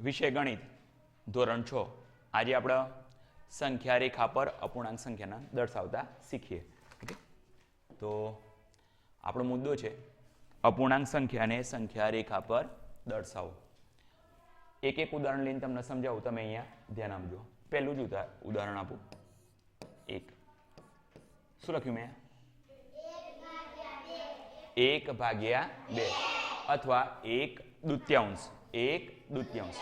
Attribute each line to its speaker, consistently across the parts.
Speaker 1: વિષય ગણિત, ધોરણ છ. આજે આપણે સંખ્યા રેખા પર અપૂર્ણાંક સંખ્યાના દર્શાવતા શીખીએ. તો આપણો મુદ્દો છે, અપૂર્ણાંક સંખ્યાને સંખ્યા રેખા પર દર્શાવો. એક એક ઉદાહરણ લઈને તમને સમજાવું, તમે અહીંયા ધ્યાન આપજો. પહેલું જ ઉદા- ઉદાહરણ આપું. એક. શું લખ્યું મેં? એક ભાગ્યા બે. અથવા એક દૂત્યાંશ. એક દૂત્યાંશ.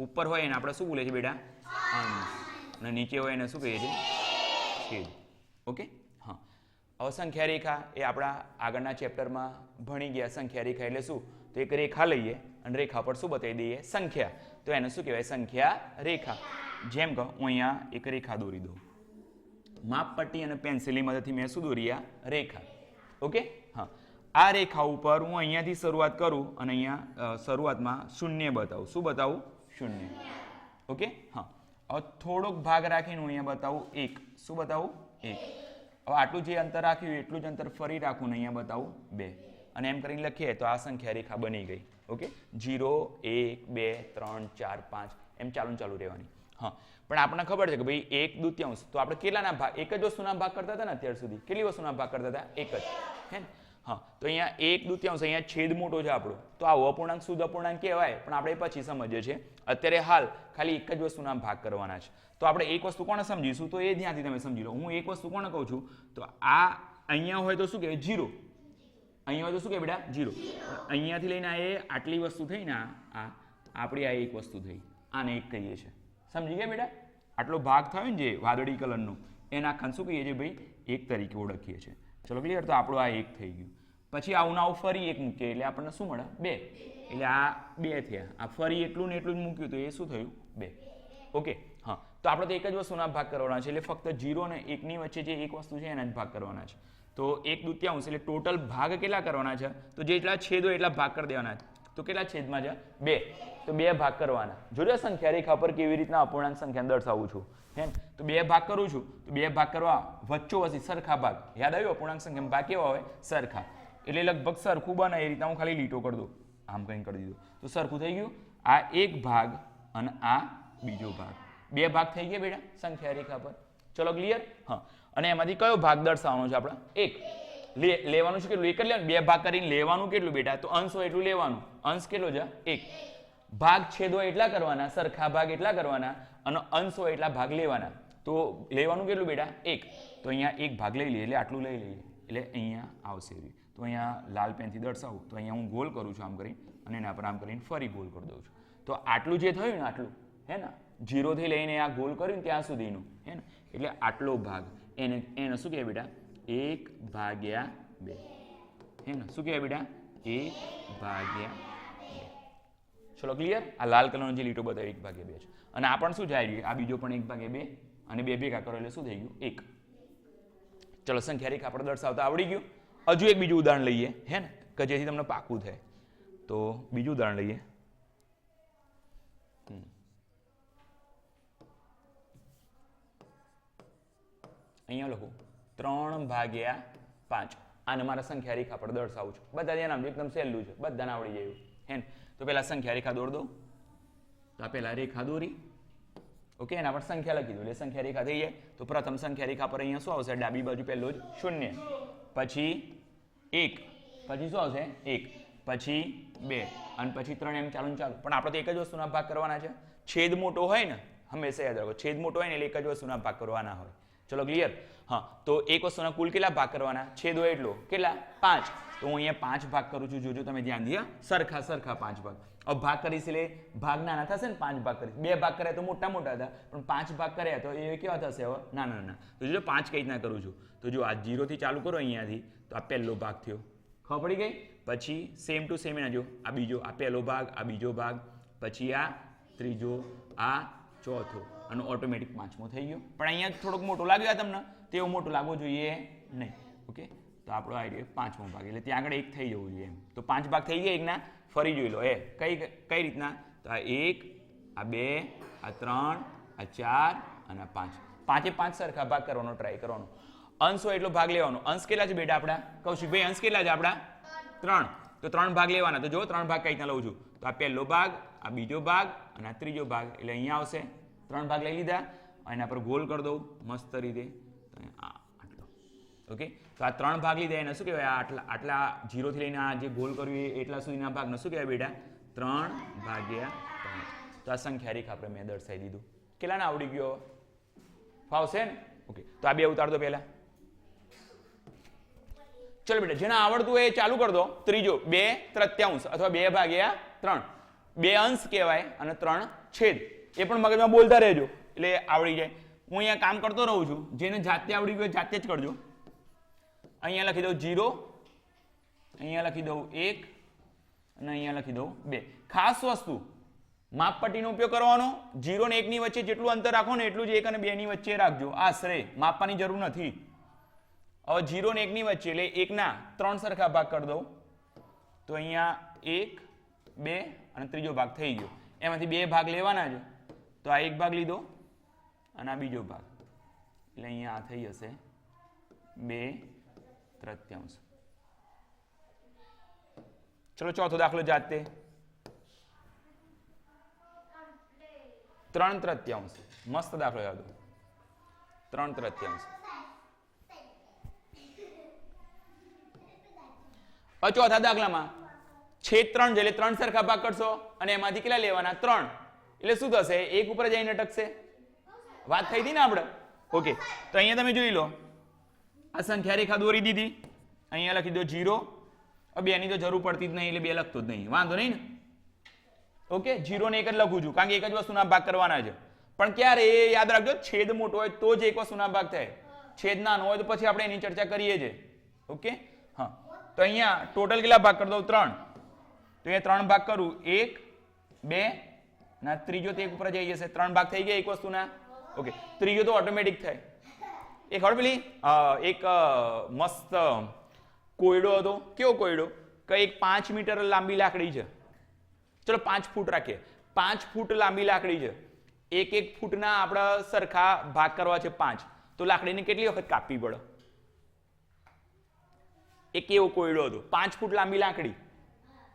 Speaker 1: ઉપર હોય એને આપણે શું બોલે છે બેટા? અંશ અને નીચે હોય એને શું કહીએ છીએ? છેદ. ઓકે? હા. હવે સંખ્યા રેખા એ આપણા આગળના ચેપ્ટરમાં ભણી ગયા સંખ્યા રેખા એટલે શું? તો એક રેખા લઈએ અને રેખા પર શું બતાવી દઈએ? સંખ્યા. તો એને શું કહેવાય? સંખ્યા રેખા જેમ કે હું અહીંયા એક રેખા દોરી દઉં. માપપટ્ટી અને પેન્સિલની મદદથી મેં શું દોરી આ? રેખા. ઓકે? આ રેખા ઉપર હું અહીંયાથી શરૂઆત કરું અને અહીંયા શરૂઆતમાં શૂન્ય બતાવું. શું બતાવું? શૂન્ય. ઓકે? હા. હવે થોડોક ભાગ રાખીને હું અહીંયા બતાવું. એક. શું બતાવું? એક. હવે આટલું જે અંતર રાખ્યું એટલું જ અંતર ફરી રાખું ને અહીંયા બતાવું. બે. અને એમ કરીને લખીએ તો આ સંખ્યા રેખા બની ગઈ. ઓકે? જીરો, એક, બે, ત્રણ, ચાર, પાંચ. એમ ચાલુ ચાલુ રહેવાની. હા. પણ આપણને ખબર છે કે ભાઈ એક દૂત્યાંશ. તો આપણે કેટલાના ભાગ એક જ વસ્તુના ભાગ કરતા હતા ને અત્યાર સુધી? કેટલી વસ્તુના ભાગ કરતા હતા? એક જ. હે ને? હા, તો અહીંયા એક દૂત્યાંશ અહીંયા છેદ મોટો છે આપણો. તો આ અપૂર્ણાંક શુદ્ધ અપૂર્ણાંક કહેવાય, પણ આપણે પછી સમજીએ છીએ. અત્યારે હાલ ખાલી એક જ વસ્તુના ભાગ કરવાના છે. તો આપણે એક વસ્તુ કોને સમજીશું? તો એ ધ્યાનથી તમે સમજી લો. હું એક વસ્તુ કોને કહું છું? તો આ અહીંયા હોય તો શું કહેવાય? જીરો. અહીંયા હોય તો શું કહે બેટા? જીરો. અહીંયાથી લઈને આ એ આટલી વસ્તુ થઈ ને આ, આપણી આ એક વસ્તુ થઈ. આને એક કહીએ છીએ. સમજી ગયા બેટા? આટલો ભાગ થયો ને જે વાદળી કલરનો, એના આખાને શું કહીએ છીએ ભાઈ? એક તરીકે ઓળખીએ છીએ. ચલો ક્લિયર તો આપણું આ એક થઈ ગયું. પછી આવું આવું ફરી એક મૂકીએ એટલે આપણને શું મળે? બે. એટલે આ બે થયા. આ ફરી એટલું ને એટલું જ મૂક્યું, તો એ શું થયું? બે. ઓકે, હા. તો આપણે તો એક જ વસ્તુના ભાગ કરવાના છે, એટલે ફક્ત જીરો અને એકની વચ્ચે જે એક વસ્તુ છે, એના જ ભાગ કરવાના છે. તો એક દુત્યાંશ, એટલે ટોટલ ભાગ કેટલા કરવાના છે? તો જેટલા છેદો એટલા ભાગ કરી દેવાના છે. તો કેટલા છેદમાં છે? બે. તો બે ભાગ કરવાના. જોજો સંખ્યા રેખા પર કેવી રીતના અપૂર્ણાંક સંખ્યા દર્શાવું છું. હે તો બે ભાગ કરું છું. તો બે ભાગ કરવા વચ્ચો વચ્ચે સરખા ભાગ. યાદ આવ્યું? અપૂર્ણાંક સંખ્યા ભાગ કેવા હોય? સરખા. એટલે લગભગ સરખું બને એ રીતના હું ખાલી લીટો કરી દઉં. આમ કંઈ કરી દીધું. તો સરખું થઈ ગયું. આ એક ભાગ અને આ બીજો ભાગ. બે ભાગ થઈ ગયા બેટા સંખ્યા રેખા પર. ચલો ક્લિયર હા. અને એમાંથી કયો ભાગ દર્શાવવાનો છે આપણે? એક. લેવાનું છે કેટલું? એક જ લેવાનું? બે ભાગ કરીને લેવાનું કેટલું બેટા? તો અંશ હોય એટલું લેવાનું. અંશ કેટલો છે? એક. ભાગ છેદ હોય એટલા કરવાના, સરખા ભાગ એટલા કરવાના, અને અંશ હોય એટલા ભાગ લેવાના. તો લેવાનું કેટલું બેટા? એક. તો અહીંયા એક ભાગ લઈ લઈએ, એટલે આટલું લઈ લઈએ. એટલે અહીંયા આવશે તો અહીંયા લાલ પેનથી દર્શાવું. તો અહીંયા હું ગોલ કરું છું આમ કરીને, અને એના પર આમ કરીને ફરી ગોલ કરી દઉં છું. તો આટલું જે થયું ને આટલું, હે ને? જીરોથી લઈને આ ગોલ કર્યું ત્યાં સુધીનું, હે ને? એટલે આટલો ભાગ. એને એને શું કહે બેટા? એક ભાગ્યા બે. હે ને? શું કહેવાય બેટા? એક ભાગ્યા ચલો ક્લિયર આ લાલ કલરનો જે લીટો બતાવી એક ભાગ્યા બે છે. અને આ પણ શું જાય રહ્યું? આ બીજો પણ એક ભાગ્યા બે અને બે ભેગા કરો એટલે શું થઈ ગયું? એક. ચલો સંખ્યા રેખા આપણે દર્શાવતા આવડી ગયું. હજુ એક બીજું ઉદાહરણ લઈએ. હે ને? કે જેથી તમને પાકું થાય. તો બીજું ઉદાહરણ લઈએ. અહીંયા લખું. ત્રણ ભાગ્યા પાંચ. આને મારા સંખ્યા રેખા પર દર્શાવું છું. બધા ધ્યાન આપજો એકદમ સહેલું છે. બધાને આવડી જાય હે તો પહેલાં સંખ્યા રેખા દોર દો. તો આ પહેલા રેખા દોરી. ઓકે, એના પર સંખ્યા લખી દો એટલે સંખ્યા રેખા થઈ જાય. તો પ્રથમ સંખ્યા રેખા પર અહીંયા શું આવશે? ડાબી બાજુ પહેલો જ શૂન્ય. પછી એક. પછી શું આવશે? એક. પછી બે. અને પછી ત્રણ એમ ચાલુ ચાલુ. પણ આપણે તો એક જ વસ્તુના ભાગ કરવાના છે. છેદ મોટો હોય ને, હંમેશા યાદ રાખો. છેદ મોટો હોય ને, એટલે એક જ વસ્તુના ભાગ કરવાના હોય. ચલો ક્લિયર હા, તો એક વસ્તુના કુલ કેટલા ભાગ કરવાના? છેદ એટલો. કેટલા? પાંચ. તો હું અહીંયા પાંચ ભાગ કરું છું. જોજો તમે ધ્યાન દઈએ. સરખા સરખા પાંચ ભાગ. હવે ભાગ કરીશ એટલે ભાગ નાના થશે ને પાંચ ભાગ કરીશ. બે ભાગ કર્યા તો મોટા મોટા હતા. પણ પાંચ ભાગ કર્યા તો એ કેવા થશે હવે? નાના નાના. તો જોજો પાંચ કઈ રીતના કરું છું. તો જો આ જીરોથી ચાલુ કરો અહીંયાથી, તો આ પહેલો ભાગ થયો. ખબર પડી ગઈ? પછી સેમ ટુ સેમ એના જો. આ બીજો, આ પહેલો ભાગ, આ બીજો ભાગ. પછી આ ત્રીજો, આ ચોથો. અને ઓટોમેટિક પાંચમો થઈ ગયો. પણ અહીંયા થોડોક મોટો લાગ્યો તમને તેવો મોટો લાગવો જોઈએ નહીં, ઓકે? તો આપણો આઈડિયા પાંચમો ભાગ, એટલે ત્યાં આગળ એક થઈ જવું જોઈએ એમ. તો પાંચ ભાગ થઈ ગયા એકના, ફરી જોઈ લો, એ કઈ કઈ રીતના? તો આ એક, આ બે, આ ત્રણ, આ ચાર અને આ પાંચ. પાંચે પાંચ સરખા ભાગ કરવાનો ટ્રાય કરવાનો. અંશ હોય એટલો ભાગ લેવાનો. અંશ કેટલા છે બેટા આપણા? કૌશિકભાઈ અંશ કેટલા છે આપણા? ત્રણ. તો ત્રણ ભાગ લેવાના. તો જો, ત્રણ ભાગ કઈ રીતના લઉં છું? તો આ પહેલો ભાગ, આ બીજો ભાગ અને આ ત્રીજો ભાગ, એટલે અહીંયા આવશે. ત્રણ ભાગ લઈ લીધા એના પર ગોલ કરી દઉં મસ્ત રીતે. આટલો. ઓકે તો આ ત્રણ ભાગ લીધા, એને શું કહેવાય? આટલા આટલા જીરોથી લઈને આ જે ગોલ કર્યું એ એટલા સુધીના ભાગને શું કહેવાય બેટા? ત્રણ ભાગ્યા ત્રણ. તો આ સંખ્યા રેખા આપણે મેં દર્શાવી દીધું. કેટલાને આવડી ગયો? ફાવશે ને? ઓકે તો આ બે ઉતાર દો પહેલા. ચલો બેટા, જેને આવડતું હોય એ ચાલુ કરી દો. ત્રીજો, બે ત્રત્યાંશ અથવા બે ભાગ્યા ત્રણ. બે અંશ કહેવાય અને ત્રણ છેદ. એ પણ મગજમાં બોલતા રહેજો. એટલે આવડી જાય. હું અહીંયા કામ કરતો રહું છું. જેને જાતે આવડી ગયું જાતે જ કરજો. અહીંયા લખી દઉં જીરો, અહીંયા લખી દઉં એક, અને અહીંયા લખી દઉં બે. ખાસ વસ્તુ, માપપટ્ટીનો ઉપયોગ કરવાનો, જીરો ને એકની વચ્ચે જેટલું અંતર રાખો ને એટલું જ એક અને બેની વચ્ચે રાખજો. આશરે, માપવાની જરૂર નથી. હવે જીરો ને એકની વચ્ચે, એટલે એકના ત્રણ સરખા ભાગ કરી દઉં. તો અહીંયા એક, બે, અને ત્રીજો ભાગ થઈ ગયો. એમાંથી બે ભાગ લેવાના છે. તો આ એક ભાગ લીધો અને આ બીજો ભાગ. એટલે અહીંયા આ થઈ જશે બે તૃત્યાંશ. ચલો ચોથો દાખલો જાતે. ત્રણ તૃત્યાંશ. મસ્ત દાખલો યાદ ત્રણ તૃત્યાંશ. ચોથા દાખલામાં છેદ ત્રણ છે એટલે ત્રણ સરખા ભાગ કરશો અને એમાંથી કેટલા લેવાના? ત્રણ. એટલે શું થશે? એક ઉપર જઈને અટકશે? વાત થઈ હતી ને આપણે? ઓકે તો અહીંયા તમે જોઈ લો. આ સંખ્યા રેખા દોરી દીધી. અહીંયા લખી દો જીરો બેની તો જરૂર પડતી જ નહીં, એટલે બે લખતો જ નહીં. વાંધો નહીં ને? ઓકે જીરો ને એક જ લખું છું, કારણ કે એક જ વસ્તુના ભાગ કરવાના છે. પણ ક્યારે? એ યાદ રાખજો, છેદ મોટો હોય તો જ એક વસ્તુના ભાગ થાય. છેદ નાનો હોય તો પછી આપણે એની ચર્ચા કરીએ છીએ ઓકે હા. તો અહીંયા ટોટલ કેટલા ભાગ કરી દઉં? ત્રણ. તો અહીંયા ત્રણ ભાગ કરું. એક, બે ના, ત્રીજો તો ઉપર જઈ જશે. ત્રણ ભાગ થઈ ગયા એક વસ્તુના? ઓકે ત્રીજો તો ઓટોમેટિક થાય. એ ખબર પેલી એક મસ્ત કોયડો હતો. કેવો કોયડો? કે એક પાંચ મીટર લાંબી લાકડી છે. ચલો પાંચ ફૂટ રાખીએ. પાંચ ફૂટ લાંબી લાકડી છે. એક એક ફૂટના આપણા સરખા ભાગ કરવા છે પાંચ. તો લાકડીને કેટલી વખત કાપવી પડે? એક એવો કોયડો હતો. પાંચ ફૂટ લાંબી લાકડી.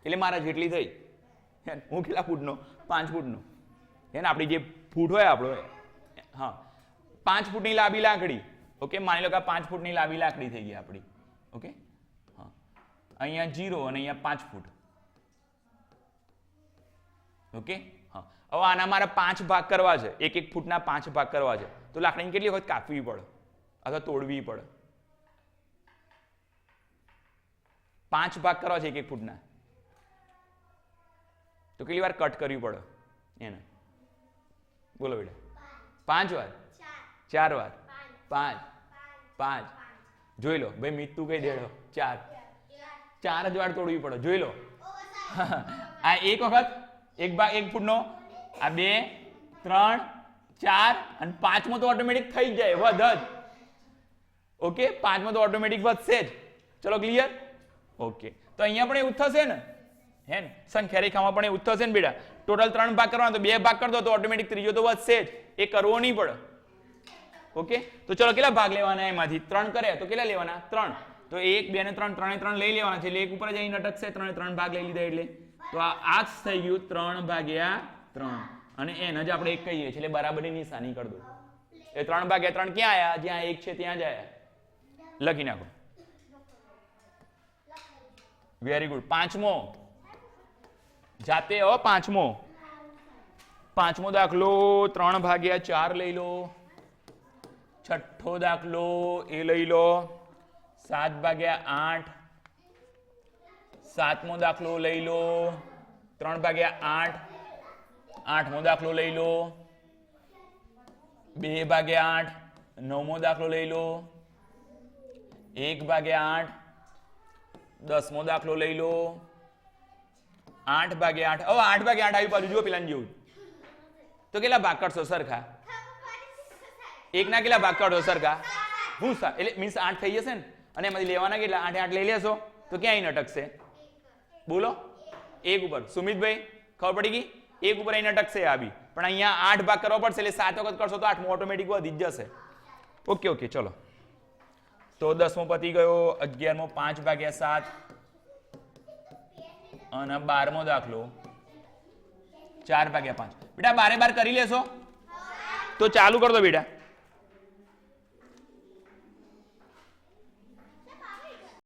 Speaker 1: એટલે મારા જેટલી થઈ? હું કેટલા ફૂટનો? પાંચ ફૂટનું. હે ને? આપણી જે ફૂટ હોય આપણો, હા. પાંચ ફૂટની લાંબી લાકડી. ઓકે? માની લો કે પાંચ ફૂટની લાંબી લાકડી થઈ ગઈ આપણી. ઓકે? હા. અહીંયા જીરો અને અહીંયા પાંચ ફૂટ. ઓકે? હા. હવે આના મારે પાંચ ભાગ કરવા છે. એક એક ફૂટના પાંચ ભાગ કરવા છે. તો લાકડીની કેટલી વખત કાપવી પડે. અથવા તોડવી પડે. પાંચ ભાગ કરવા છે એક એક ફૂટના. તો કેટલી વાર કટ કરવી પડે? એને. બોલો બેટા. પાંચ વાર? ચાર વાર. પાંચ. પાંચ. જોઈ લો. ભાઈ, મીઠું કઈ દેડો. ચાર. ચાર જ વાર તોડવી પડે. જોઈ લો. આ એક વખત, એક ભાગ, એક ફૂટનો. આ બે, ત્રણ, ચાર અને પાંચમો તો ઓટોમેટિક થઈ જાય. વધ જ ઓકે પાંચમો તો ઓટોમેટિક વધશે જ. ચલો ક્લિયર ઓકે તો અહીંયા પણ એવું થશે ને? હે ને? સંખ્યા રેખામાં પણ એવું જ થશે ને બેટા? ટોટલ ત્રણ ભાગ કરવાના, તો બે ભાગ કરી તો ઓટોમેટિક ત્રીજો તો વધશે જ. એ કરવો નહીં પડે. ઓકે તો ચલો કેટલા ભાગ લેવાના એમાંથી? ત્રણ કરે તો કેટલા લેવાના? ત્રણ. તો એક, બે ને ત્રણ, ત્રણે ત્રણ લઈ લેવાના છે, એટલે એક ઉપર જઈને અટકશે, ત્રણે ત્રણ ભાગ લઈ લીધા એટલે. તો આ આ જ થઈ ગયું ત્રણ ભાગ્યા ત્રણ. અને એને જ આપણે એક કહીએ છીએ, એટલે બરાબરની નિશાની કરી દો. એ ત્રણ ભાગ્યા ત્રણ ક્યાં આયા? જ્યાં એક છે ત્યાં જ આયા. લખી નાખો. વેરી ગુડ પાંચમો. જાતે હો પાંચમો. પાંચમો દાખલો ત્રણ ભાગ્યા ચાર લઈ લો. છઠ્ઠો દાખલો એ લઈ લો. સાત ભાગ્યા આઠ. સાતમો દાખલો લઈ લો. ત્રણ ભાગ્યા આઠ. આઠમો દાખલો લઈ લો. બે ભાગ્યા આઠ. નવમો દાખલો લઈ લો. એક ભાગ્યા આઠ. દસમો દાખલો લઈ લો. આઠ ભાગ્યા આઠ. હવે આઠ ભાગે આઠ આવી બાજુ જુઓ પેલા જેવું. તો કેટલા ભાગ કરશો સરખા? એકના કેટલા ભાગ કાઢો સરખા? હું સા એટલે મીન્સ આઠ થઈ જશે ને? અને એમાંથી લેવાના કેટલા? આઠે આઠ લઈ લેશો. તો ક્યાંય નટકશે? બોલો? એક ઉપર. સુમિતભાઈ, ખબર પડી ગઈ? એક ઉપર અહીં અટકશે આવી પણ અહીંયા આઠ ભાગ કરવો પડશે, એટલે સાત વખત કરશો તો આઠમો ઓટોમેટિક વધી જશે. ઓકે ઓકે, ચલો. તો દસમો પતી ગયો, અગિયારમો પાંચ ભાગ્યા સાત. અને બારમો દાખલો. ચાર ભાગ્યા પાંચ. બેટા, બારે બાર કરી લેશો? તો ચાલુ કર દો બેટા.